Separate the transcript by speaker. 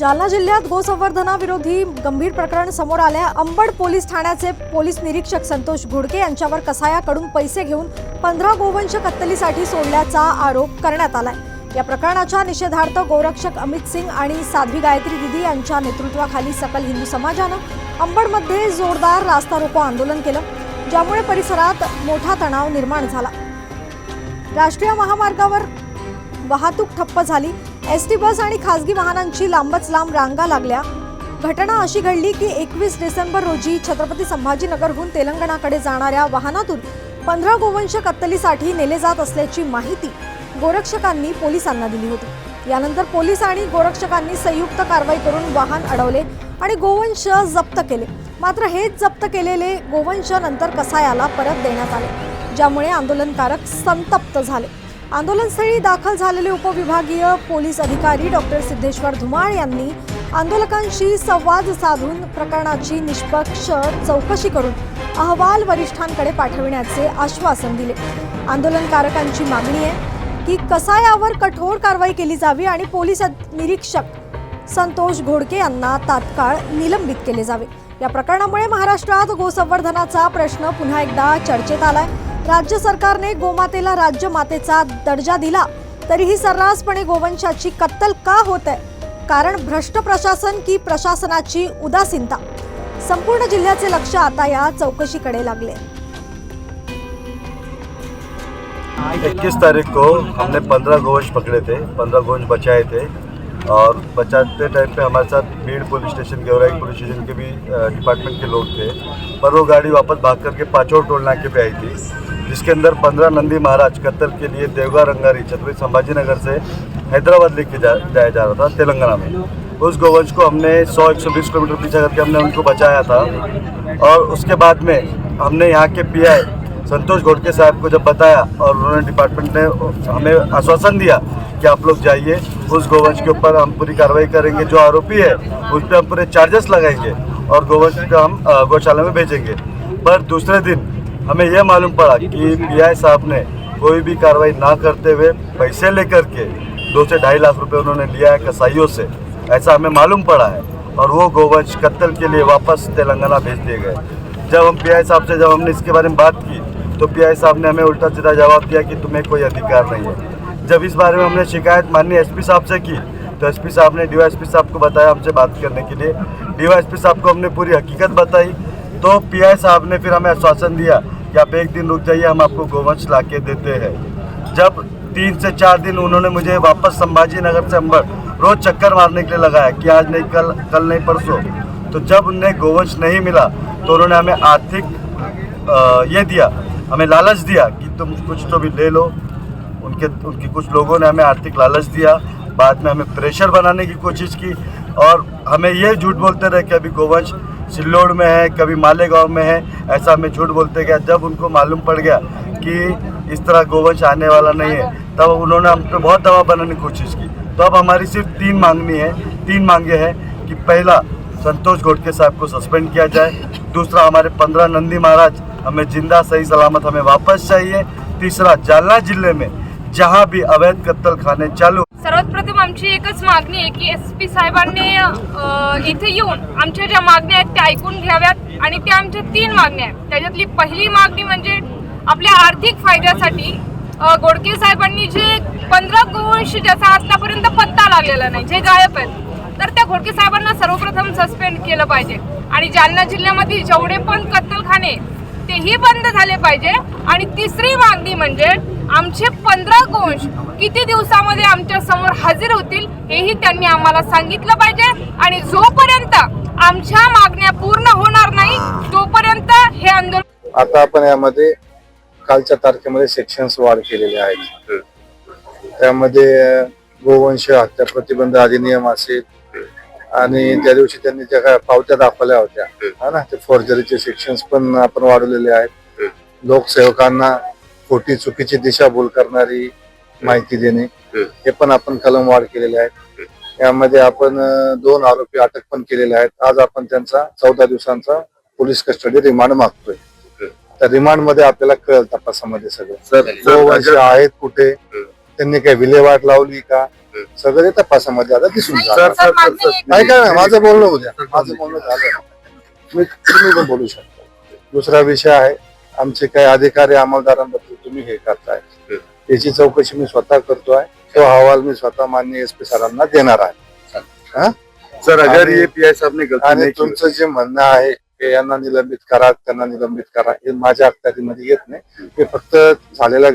Speaker 1: जालना जिल्ह्यात गोसंवर्धनाविरोधी गंभीर प्रकरण समोर आले अंबड पोलीस ठाण्याचे पोलीस निरीक्षक संतोष घोडके यांच्यावर कसायाकडून पैसे घेऊन पंधरा गोवंश कत्तलीसाठी सोडल्याचा आरोप करण्यात आलाय. या प्रकरणाच्या निषेधार्थ गोरक्षक अमित सिंग आणि साध्वी गायत्री दिदी यांच्या नेतृत्वाखाली सकल हिंदू समाजानं अंबडमध्ये जोरदार रास्ता रोको आंदोलन केलं ज्यामुळे परिसरात मोठा तणाव निर्माण झाला. राष्ट्रीय महामार्गावर वाहतूक ठप्प झाली. एस टी बस आणि खासगी वाहनांची लांबच लांब रांगा लागल्या. घटना अशी घडली की एकवीस डिसेंबर रोजी छत्रपती संभाजीनगरहून तेलंगणाकडे जाणाऱ्या वाहनातून पंधरा गोवंश कत्तलीसाठी नेले जात असल्याची माहिती गोरक्षकांनी पोलिसांना दिली होती. यानंतर पोलीस आणि गोरक्षकांनी संयुक्त कारवाई करून वाहन अडवले आणि गोवंश जप्त केले. मात्र हेच जप्त केलेले गोवंश नंतर कसायाला परत देण्यात आले ज्यामुळे आंदोलनकारक संतप्त झाले. आंदोलनस्थळी दाखल झालेले उपविभागीय पोलीस अधिकारी डॉक्टर सिद्धेश्वर धुमाळ यांनी आंदोलकांशी संवाद साधून प्रकरणाची निष्पक्ष चौकशी करून अहवाल वरिष्ठांकडे पाठविण्याचे आश्वासन दिले. आंदोलनकारकांची मागणी आहे की कसायावर कठोर कारवाई केली जावी आणि पोलीस निरीक्षक संतोष घोडके यांना तात्काळ निलंबित केले जावे. या प्रकरणामुळे महाराष्ट्रात गोसंवर्धनाचा प्रश्न पुन्हा एकदा चर्चेत आलाय. राज्य सरकारने गोमातेला राज्य मातेचा दर्जा दिला. तरीही सर्रासपणे गोवंशाची कत्तल का होत आहे? कारण भ्रष्ट प्रशासन की प्रशासनाची उदासीनता? संपूर्ण जिल्ह्याचे लक्ष आता या चौकशीकडे लागले.
Speaker 2: इक्कीस तारीख को हमने पंद्रह गोवंश पकड़े थे पंद्रह गोवंश बचाए थे और बचाते टाइम पे हमारे साथ भीड़ पुलिस स्टेशन के और पुलिस स्टेशन के भी डिपार्टमेंट के लोग थे। पर वो गाड़ी वापस भाग करके पाचोर टोल नाके पे आई थी। जिसके अंदर पंद्रह नंदी महाराज कत्ल के लिए देवगा रंगारी छत्रपति संभाजी नगर से हैदराबाद लेके जाया जा रहा था, तेलंगाना में। उस गोवंश को हमने 100-120 किलोमीटर पीछे करके हमने उनको बचाया था। और उसके बाद में हमने यहाँ के पीआई संतोष घोटके साहब को जब बताया और उन्होंने डिपार्टमेंट ने हमें आश्वासन दिया कि आप लोग जाइए, उस गोवंश के ऊपर हम पूरी कार्रवाई करेंगे। जो आरोपी है, उस पर हम पूरे चार्जेस लगाएँगे और गोवंश का हम गौशाला में भेजेंगे। पर दूसरे दिन हमें यह मालूम पड़ा कि पीआई साहब ने कोई भी कार्रवाई ना करते हुए पैसे लेकर के दो से ढाई लाख रुपए उन्होंने लिया है कसाईयों से। ऐसा हमें मालूम पड़ा है और वो गोवंश कत्ल के लिए वापस तेलंगाना भेज दिए गए। जब हम पीआई साहब से, जब हमने इसके बारे में बात की तो पीआई साहब ने हमें उल्टा सीधा जवाब दिया कि तुम्हें कोई अधिकार नहीं है। जब इस बारे में हमने शिकायत माननीय एसपी साहब से की तो एसपी साहब ने डीवाईएसपी साहब को बताया हमसे बात करने के लिए। डीवाईएसपी साहब को हमने पूरी हकीकत बताई तो पीआई साहब ने फिर हमें आश्वासन दिया कि आप एक दिन रुक जाइए, हम आपको गोवंश ला के देते हैं। जब तीन से चार दिन उन्होंने मुझे वापस संभाजी नगर से अंबर रोज चक्कर मारने के लिए लगाया कि आज नहीं, कल कल नहीं, परसों। तो जब उन्हें गोवंश नहीं मिला तो उन्होंने हमें आर्थिक ये दिया, हमें लालच दिया कि तुम कुछ तो भी ले लो। उनके उनके कुछ लोगों ने हमें आर्थिक लालच दिया। बाद में हमें प्रेशर बनाने की कोशिश की और हमें ये झूठ बोलते रहे कि अभी गोवंश सिल्लोड में है, कभी मालेगांव में है, ऐसा हमें झूठ बोलते गया जब उनको मालूम पड़ गया कि इस तरह गोवंश आने वाला नहीं है, तब उन्होंने हम पे बहुत दबाव बनाने की कोशिश की। तो अब हमारी सिर्फ़ तीन मांगनी है, तीन मांगे हैं कि पहला, संतोष घोटके साहब को सस्पेंड किया जाए। दूसरा, हमारे पंद्रह नंदी महाराज, हमें ज़िंदा, सही सलामत हमें वापस चाहिए। तीसरा, जालना ज़िले में जहाँ भी अवैध कत्तल खाने चालू
Speaker 3: सर्वात प्रथम आमची एकच मागणी आहे की एस पी साहेबांनी इथे येऊन आमच्या ज्या मागण्या आहेत त्या ऐकून घ्याव्यात आणि त्या आमच्या तीन मागण्या आहेत. त्याच्यातली पहिली मागणी म्हणजे आपल्या आर्थिक फायद्यासाठी गोडके साहेबांनी जे पंधरा गोवंश ज्याचा आतापर्यंत पत्ता लागलेला नाही जे गायब आहेत तर त्या घोडके साहेबांना सर्वप्रथम सस्पेंड केलं पाहिजे. आणि जालना जिल्ह्यामध्ये जेवढे पण कत्तलखाने तेही बंद झाले पाहिजे. आणि तिसरी मागणी म्हणजे आमचे पंधरा गोंश किती दिवसामध्ये आमच्यासमोर हजर होतील हेही त्यांनी आम्हाला सांगितलं पाहिजे. आणि जोपर्यंत आमच्या मागण्या पूर्ण होणार नाही तोपर्यंत हे आंदोलन
Speaker 4: आता आपण यामध्ये कालच्या तारखेमध्ये सेक्शन्स वाढ केलेले आहेत. त्यामध्ये गोवंश हत्या प्रतिबंध अधिनियम असेल. आणि त्या दिवशी त्यांनी ज्या काय पावत्या दाखवल्या होत्या. हा ना ते फॉर्जरीचे सेक्शन्स पण आपण वाढवलेले आहेत. लोकसेवकांना खोटी चुकीची दिशाभूल करणारी माहिती देणे हे पण आपण कलम वाढ केलेले आहेत. यामध्ये आपण दोन आरोपी अटक पण केलेले आहेत. आज आपण त्यांचा चौदा दिवसांचा पोलीस कस्टडी रिमांड मागतोय. त्या रिमांडमध्ये आपल्याला कळेल तपासामध्ये सगळं. गोवंश आहेत कुठे त्यांनी काही विल्हेवाट लावली का? सगळं ते तपासामध्ये आता दिसून
Speaker 3: नाही,
Speaker 4: काय माझं बोलणं उद्या माझं बोलणं झालं. मी तुम्ही पण बोलू शकता. दुसरा विषय आहे आमचे काही अधिकारी अंमलदारांबद्दल तुम्ही हे करताय. त्याची चौकशी मी स्वतः करतोय. तो अहवाल मी स्वतः मान्य एस पी सरांना देणार आहे. हा?
Speaker 2: सर अगर
Speaker 4: आणि-
Speaker 2: ये साहब
Speaker 4: तुमचं जे म्हणणं आहे की यांना निलंबित करा त्यांना निलंबित करा हे माझ्या अखत्यारीमध्ये येत नाही. हे फक्त झालेल्या